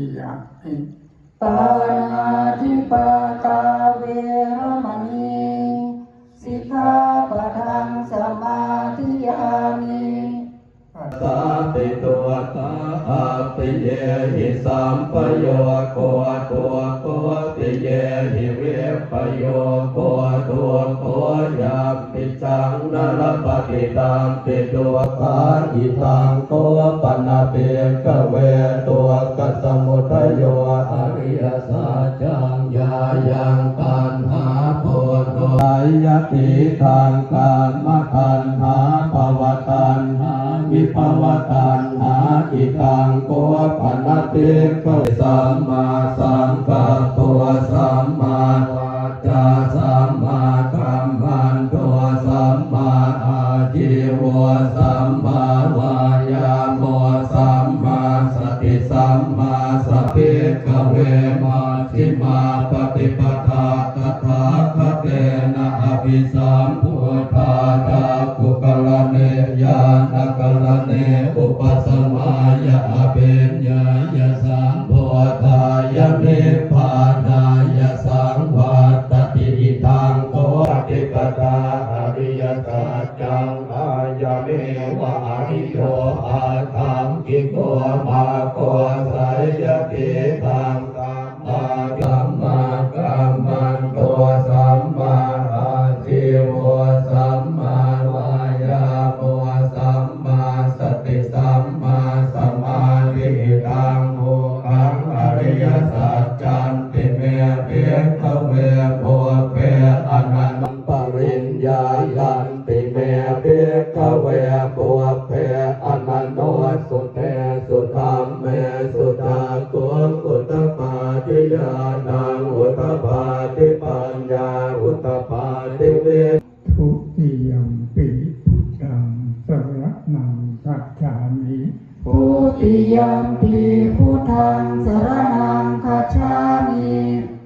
ติยามิปานาธิปาตาเวรมณีสิกขาปะทังสมาธิยามิสาติตัวตาอาติเยหิสัมปโยโคตัวโคติเยหิเวปโยโคตัวโคยามปิจังนรปฏิตังปิ วกาอิทังโคปนาเปกเวตัวกัสมุทโยอริยสัจจังยายังปัญหาโพโตยติทางการมคันหาภวตันหาวิภวตันหาอิตังโกปนติกสัมมาสังกัปตัวสัมมา วสัมมาวายาโมสัมมาสติสัมมาสติกเวมาทิมาปฏิปทาตถาคเตนะอภิสา อริยสัจจังอายเมวะอริโยอาทังกิโกมาโก เมสุตากุกุตปาทิยานังอุตปาทิปัญญาอุตปาทิเวทุติยมปิพุทธังสรนังคัจฉามิพุติยัมปีพุทธังสรนังคัจฉามิ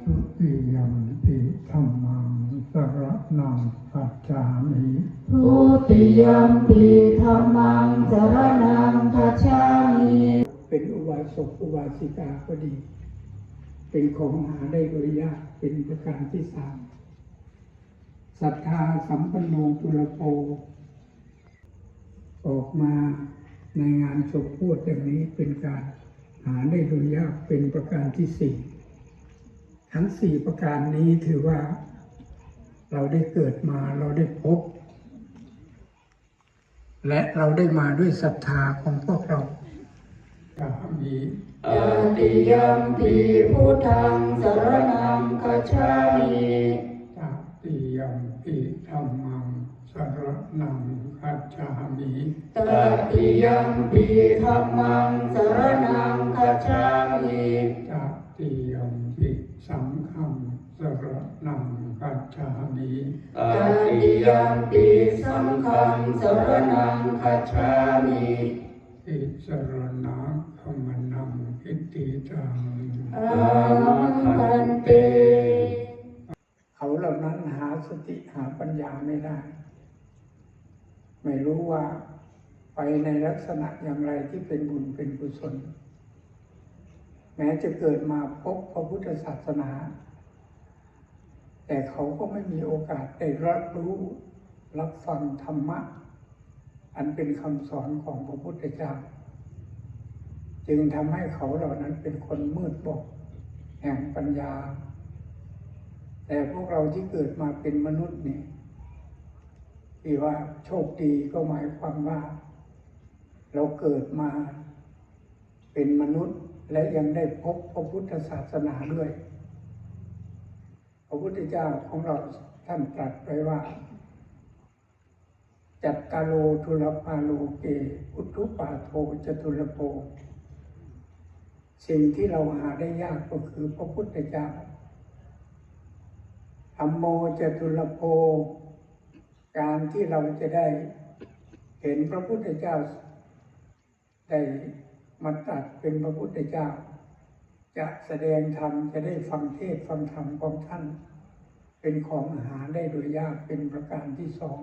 ทุติยมปิธัมมังสรนังคัจฉามิพุติยัมปีธัมมังสร อุบาสกอุบาสิกาก็ดี เป็นของหาได้โดยยากเป็นประการที่สามศรัทธาสัมปันโนตุลโป ออกมาในงานศพพูดอย่างนี้เป็นการหาได้โดยยากเป็นประการที่สี่ทั้งสี่ประการนี้ถือว่าเราได้เกิดมาเราได้พบ และเราได้มาด้วยศรัทธาของพวกเรา กามีตติยัมปีพุทธังสรนังคัจฉามิตาติยมปิธรรมังสรนังคัจฉามิตติยัมปีธัมมังสรนังคัจฉามิตาติยมปิสังฆังสรนังคัจฉามิตติยัมปีสังฆังสรนังคัจฉามิอิสรณะขมนังอิ ติตังอาหังคันเตเขาเหล่านั้นหาสติหาปัญญาไม่ได้ ไม่รู้ว่าไปในลักษณะอย่างไรที่เป็นบุญเป็นกุศล แม้จะเกิดมาพบพระพุทธศาสนา แต่เขาก็ไม่มีโอกาสได้รับรู้รับฟังธรรมะ อันเป็นคำสอนของพระพุทธเจ้า จึงทำให้เขาเหล่านั้นเป็นคนมืดบอดแห่งปัญญา แต่พวกเราที่เกิดมาเป็นมนุษย์นี่ที่ว่าโชคดีก็หมายความว่า เราเกิดมาเป็นมนุษย์และยังได้พบพระพุทธศาสนาด้วย พระพุทธเจ้าของเราท่านตรัสไว้ว่า จัตตาโลทุลปาโลเกอุทุปาโทจตุลโป สิ่งที่เราหาได้ยากก็คือพระพุทธเจ้าธรรมโมจตุลโภการที่เราจะได้เห็นพระพุทธเจ้า ได้มาตรัดเป็นพระพุทธเจ้า จะแสดงธรรมจะได้ฟังเทศน์ฟังธรรมของท่าน เป็นของหาได้โดยยากเป็นประการที่สอง